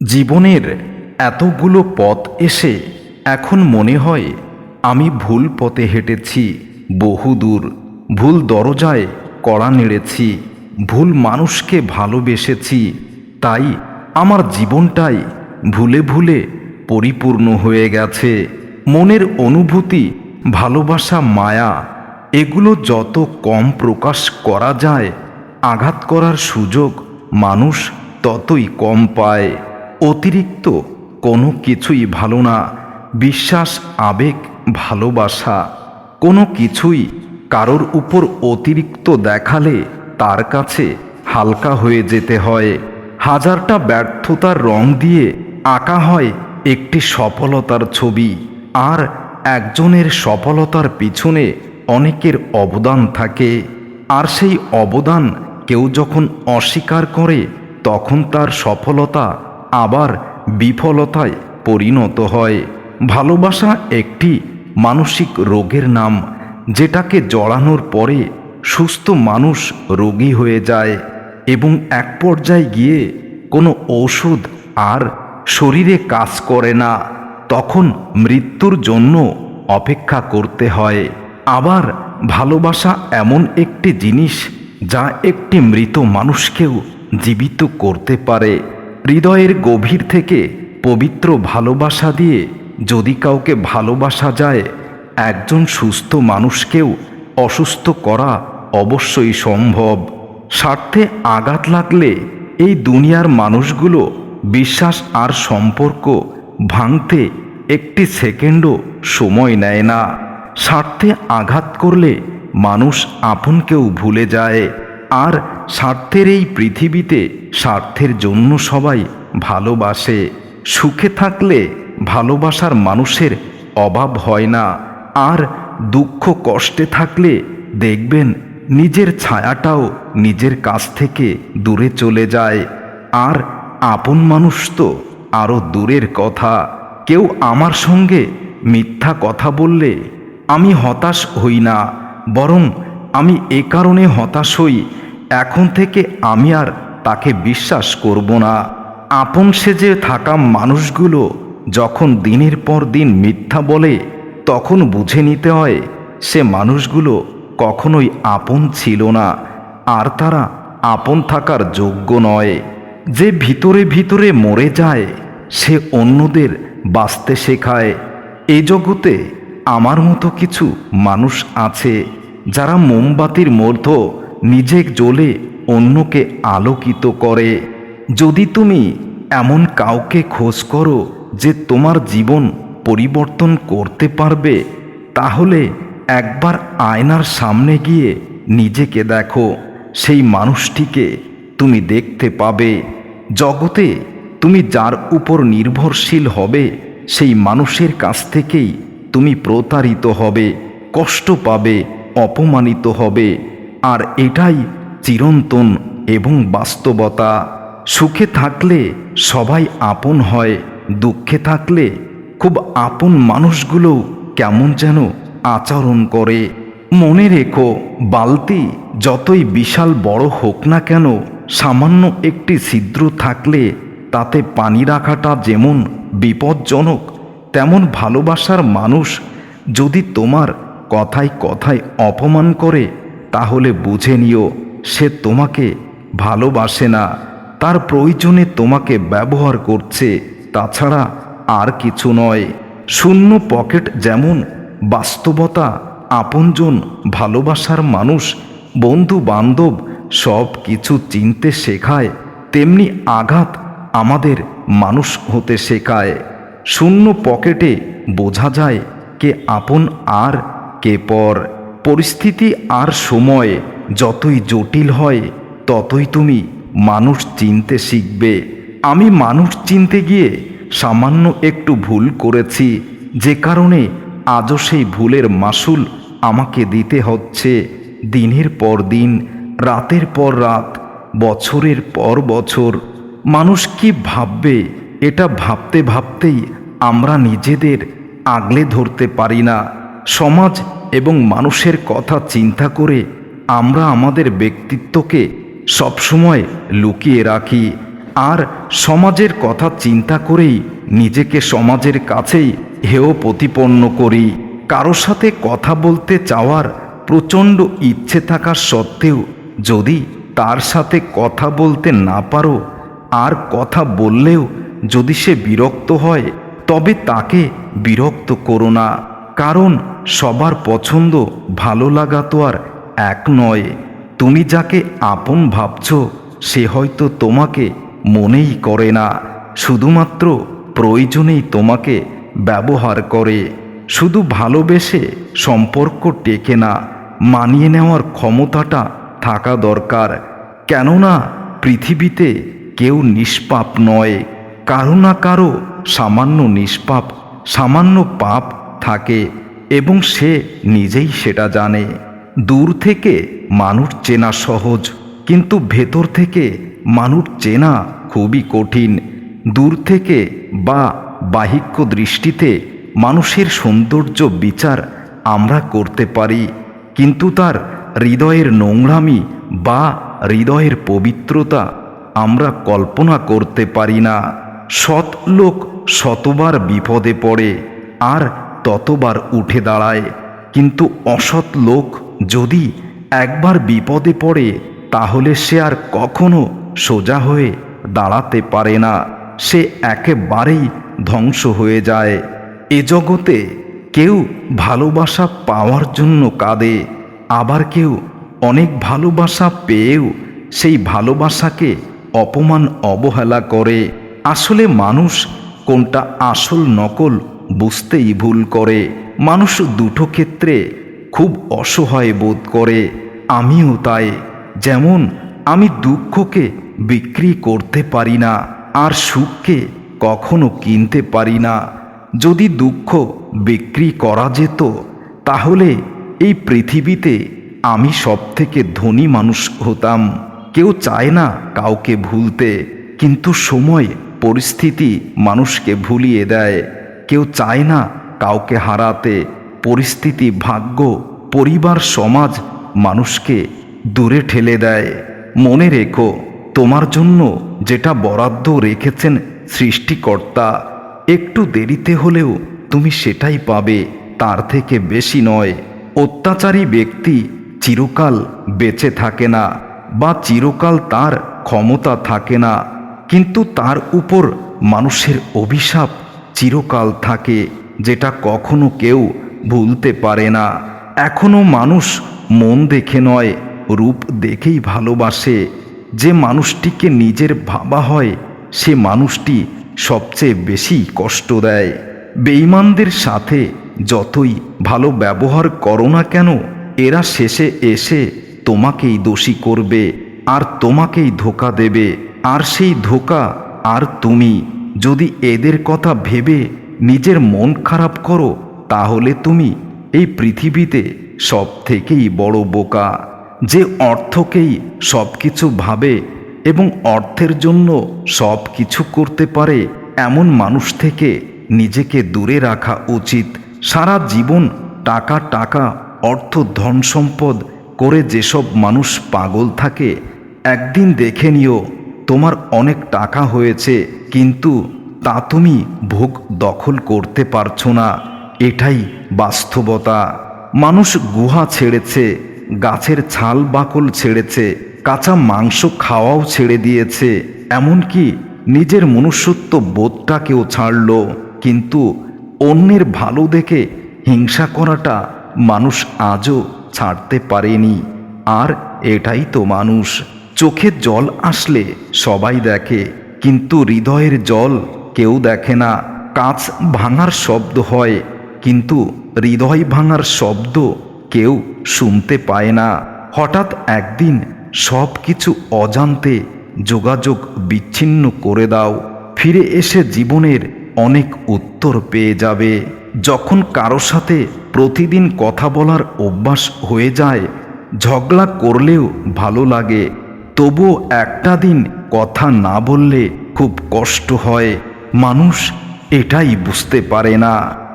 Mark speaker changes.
Speaker 1: জীবনের এতগুলো পথ এসে এখন মনে হয় আমি ভুল পথে হেঁটেছি বহুদূর ভুল দরজায় কড়া নেড়েছি, ভুল মানুষকে ভালোবেসেছি। তাই আমার জীবনটাই ভুলে ভুলে পরিপূর্ণ হয়ে গেছে। মনের অনুভূতি, ভালোবাসা, মায়া, এগুলো যত কম প্রকাশ করা যায়, আঘাত করার সুযোগ মানুষ ততই কম পায়। অতিরিক্ত কোনো কিছুই ভালো না, বিশ্বাস, আবেগ, ভালোবাসা, কোনো কিছুই কারোর উপর অতিরিক্ত দেখালে তার কাছে হালকা হয়ে যেতে হয়। হাজারটা ব্যর্থতার রং দিয়ে আঁকা হয় একটি সফলতার ছবি, আর একজনের সফলতার পিছনে অনেকের অবদান থাকে। আর সেই অবদান কেউ যখন অস্বীকার করে, তখন তার সফলতা আবার বিফলতায় পরিণত হয়। ভালোবাসা একটি মানসিক রোগের নাম, যেটাকে জড়ানোর পরে সুস্থ মানুষ রোগী হয়ে যায় এবং এক পর্যায়ে গিয়ে কোনো ঔষধ আর শরীরে কাজ করে না, তখন মৃত্যুর জন্য অপেক্ষা করতে হয়। আবার ভালোবাসা এমন একটি জিনিস, যা একটি মৃত মানুষকেও জীবিত করতে পারে। হৃদয়ের গভীর থেকে পবিত্র ভালোবাসা দিয়ে যদি কাউকে ভালোবাসা যায়, একজন সুস্থ মানুষকেও অসুস্থ করা অবশ্যই সম্ভব। স্বার্থে আঘাত লাগলে এই দুনিয়ার মানুষগুলো বিশ্বাস আর সম্পর্ক ভাঙতে একটি সেকেন্ডও সময় নেয় না। স্বার্থে আঘাত করলে মানুষ আপনকেও ভুলে যায়। আর স্বার্থের এই পৃথিবীতে স্বার্থের জন্য সবাই ভালোবাসে। সুখে থাকলে ভালোবাসার মানুষের অভাব হয় না। আর দুঃখ কষ্টে থাকলে দেখবেন নিজের ছায়াটাও নিজের কাছ থেকে দূরে চলে যায়। আর আপন মানুষ তো আরও দূরের কথা। কেউ আমার সঙ্গে মিথ্যা কথা বললে আমি হতাশ হই না। বরং আমি এ কারণে হতাশ হই এখন থেকে আমি আর তাকে বিশ্বাস করব না। আপন সেজে থাকা মানুষগুলো যখন দিনের পর দিন মিথ্যা বলে, তখন বুঝে নিতে হয় সে মানুষগুলো কখনোই আপন ছিল না, আর তারা আপন থাকার যোগ্য নয়। যে ভিতরে ভিতরে মরে যায়, সে অন্যদের বাঁচতে শেখায়। এ জগতে আমার মতো কিছু মানুষ আছে, যারা মোমবাতির মধ্য নিজে জ্বলে অন্যকে আলোকিত করে। যদি তুমি এমন কাউকে খোঁজ করো যে তোমার জীবন পরিবর্তন করতে পারবে, তাহলে একবার আয়নার সামনে গিয়ে নিজেকে দেখো। সেই মানুষটিকে তুমি দেখতে পাবে। জগতে তুমি যার উপর নির্ভরশীল হবে, সেই মানুষের কাছ থেকেই তুমি প্রতারিত হবে, কষ্ট পাবে, অপমানিত হবে। আর এটাই চিরন্তন এবং বাস্তবতা। সুখে থাকলে সবাই আপন হয়, দুঃখে থাকলে খুব আপন মানুষগুলোও কেমন যেন আচরণ করে। মনে রেখো, বালতি যতই বিশাল বড় হোক না কেন, সামান্য একটি ছিদ্র থাকলে তাতে পানি রাখাটা যেমন বিপজ্জনক, তেমন ভালোবাসার মানুষ যদি তোমার কথায় কথায় অপমান করে তাহলে বুঝে নিও, সে তোমাকে ভালোবাসে না। তার প্রয়োজনে তোমাকে ব্যবহার করছে, তাছাড়া আর কিছু নয়। শূন্য পকেট যেমন বাস্তবতা, আপনজন ভালোবাসার মানুষ বন্ধু বান্ধব সব কিছু চিনতে শেখায়, তেমনি আঘাত আমাদের মানুষ হতে শেখায়। শূন্য পকেটে বোঝা যায় কে আপন আর কে পর। পরিস্থিতি আর সময় যতই জটিল হয়, ততই তুমি মানুষ চিনতে শিখবে। আমি মানুষ চিনতে গিয়ে সামান্য একটু ভুল করেছি। যে কারণে আজও সেই ভুলের মাসুল আমাকে দিতে হচ্ছে। দিনের পর দিন, রাতের পর রাত, বছরের পর বছর। মানুষ কি ভাববে, এটা ভাবতে ভাবতেই আমরা নিজেদের আগলে ধরতে পারি না। সমাজ এবং মানুষের কথা চিন্তা করে আমরা আমাদের ব্যক্তিত্বকে সবসময় লুকিয়ে রাখি আর সমাজের কথা চিন্তা করেই নিজেকে সমাজের কাছেই হেয় প্রতিপন্ন করি। কারও সাথে কথা বলতে চাওয়ার প্রচণ্ড ইচ্ছে থাকা সত্ত্বেও যদি তার সাথে কথা বলতে না পারো আর কথা বললেও যদি সে বিরক্ত হয়, তবে তাকে বিরক্ত করো না। কারণ সবার পছন্দ ভালো লাগা তো আর এক নয়। তুমি যাকে আপন ভাবছ, সে হয়তো তোমাকে মনেই করে না। শুধুমাত্র প্রয়োজনেই তোমাকে ব্যবহার করে। শুধু ভালোবেসে সম্পর্ক টেকে না, মানিয়ে নেওয়ার ক্ষমতাটা থাকা দরকার। কেননা পৃথিবীতে কেউ নিষ্পাপ নয়। কারও না কারও সামান্য নিষ্পাপ, সামান্য পাপ থাকে এবং সে নিজেই সেটা জানে। দূর থেকে মানুষ চেনা সহজ, কিন্তু ভেতর থেকে মানুষ চেনা খুবই কঠিন। দূর থেকে বা বাহিক্য দৃষ্টিতে মানুষের সৌন্দর্য বিচার আমরা করতে পারি, কিন্তু তার হৃদয়ের নোংরামি বা হৃদয়ের পবিত্রতা আমরা কল্পনা করতে পারি না। সৎ লোক শতবার বিপদে পড়ে, আর ততবার উঠে দাঁড়ায়। কিন্তু অসৎ লোক যদি একবার বিপদে পড়ে, তাহলে সে আর কখনো সোজা হয়ে দাঁড়াতে পারে না। সে একেবারেই ধ্বংস হয়ে যায়। এ জগতে কেউ ভালোবাসা পাওয়ার জন্য কাঁদে, আবার কেউ অনেক ভালোবাসা পেয়েও সেই ভালোবাসাকে অপমান, অবহেলা করে। আসলে মানুষ কোনটা আসল নকল বুঝতেই ভুল করে। মানুষ দুটো ক্ষেত্রে খুব অসহায় বোধ করে। আমিও তাই। যেমন, আমি দুঃখকে বিক্রি করতে পারি না, আর সুখকে কখনো কিনতে পারি না। যদি দুঃখ বিক্রি করা যেত, তাহলে এই পৃথিবীতে আমি সব থেকে ধনী মানুষ হতাম। কেউ চায় না কাউকে ভুলতে, কিন্তু সময়, পরিস্থিতি মানুষকে ভুলিয়ে দেয়। কেউ চায় না কাউকে হারাতে। পরিস্থিতি, ভাগ্য, পরিবার, সমাজ মানুষকে দূরে ঠেলে দেয়। মনে রেখো, তোমার জন্য যেটা বরাদ্দ রেখেছেন সৃষ্টিকর্তা, একটু দেরিতে হলেও তুমি সেটাই পাবে, তার থেকে বেশি নয়। অত্যাচারী ব্যক্তি চিরকাল বেঁচে থাকে না বা চিরকাল তার ক্ষমতা থাকে না, কিন্তু তার উপর মানুষের অভিশাপ চিরকাল থাকে যেটা কখনো কেউ ভুলতে পারে না। এখনও মানুষ মন দেখে নয়, রূপ দেখেই ভালোবাসে। যে মানুষটিকে নিজের ভাবা হয়, সে মানুষটি সবচেয়ে বেশি কষ্ট দেয়। বেঈমানদের সাথে যতই ভালো ব্যবহার করো না কেন, এরা শেষে এসে তোমাকেই দোষী করবে, আর তোমাকেই ধোকা দেবে। আর সেই ধোকা আর তুমি যদি এদের কথা ভেবে নিজের মন খারাপ করো, তাহলে তুমি এই পৃথিবীতে সব থেকেই বড় বোকা, যে অর্থকেই সব কিছু ভাবে এবং অর্থের জন্য সব কিছু করতে পারে এমন মানুষ থেকে নিজেকে দূরে রাখা উচিত। সারা জীবন টাকা টাকা, অর্থ, ধন সম্পদ করে যেসব মানুষ পাগল থাকে, একদিন দেখে নিও, তোমার অনেক টাকা হয়েছে, কিন্তু তা তুমি ভোগ দখল করতে পারছ না। এটাই বাস্তবতা। মানুষ গুহা ছেড়েছে, গাছের ছাল বাকল ছেড়েছে, কাঁচা মাংস খাওয়াও ছেড়ে দিয়েছে। এমনকি নিজের মনুষ্যত্ব বোধটাকেও ছাড়ল। কিন্তু অন্যের ভালো দেখে হিংসা করাটা মানুষ আজও ছাড়তে পারেনি। আর এটাই তো মানুষ। চোখে জল আসলে সবাই দেখে, কিন্তু হৃদয়ের জল কেউ দেখে না, কাঁচ ভাঙার শব্দ হয়, কিন্তু হৃদয় ভাঙার শব্দ কেউ শুনতে পায় না। হঠাৎ একদিন সব কিছু অজান্তে যোগাযোগ বিচ্ছিন্ন করে দাও, ফিরে এসে জীবনের অনেক উত্তর পেয়ে যাবে। যখন কারও সাথে প্রতিদিন কথা বলার অভ্যাস হয়ে যায়, ঝগড়া করলেও ভালো লাগে, তবুও একটা দিন কথা না বললে খুব কষ্ট হয়। মানুষ এটাই বুঝতে পারে না।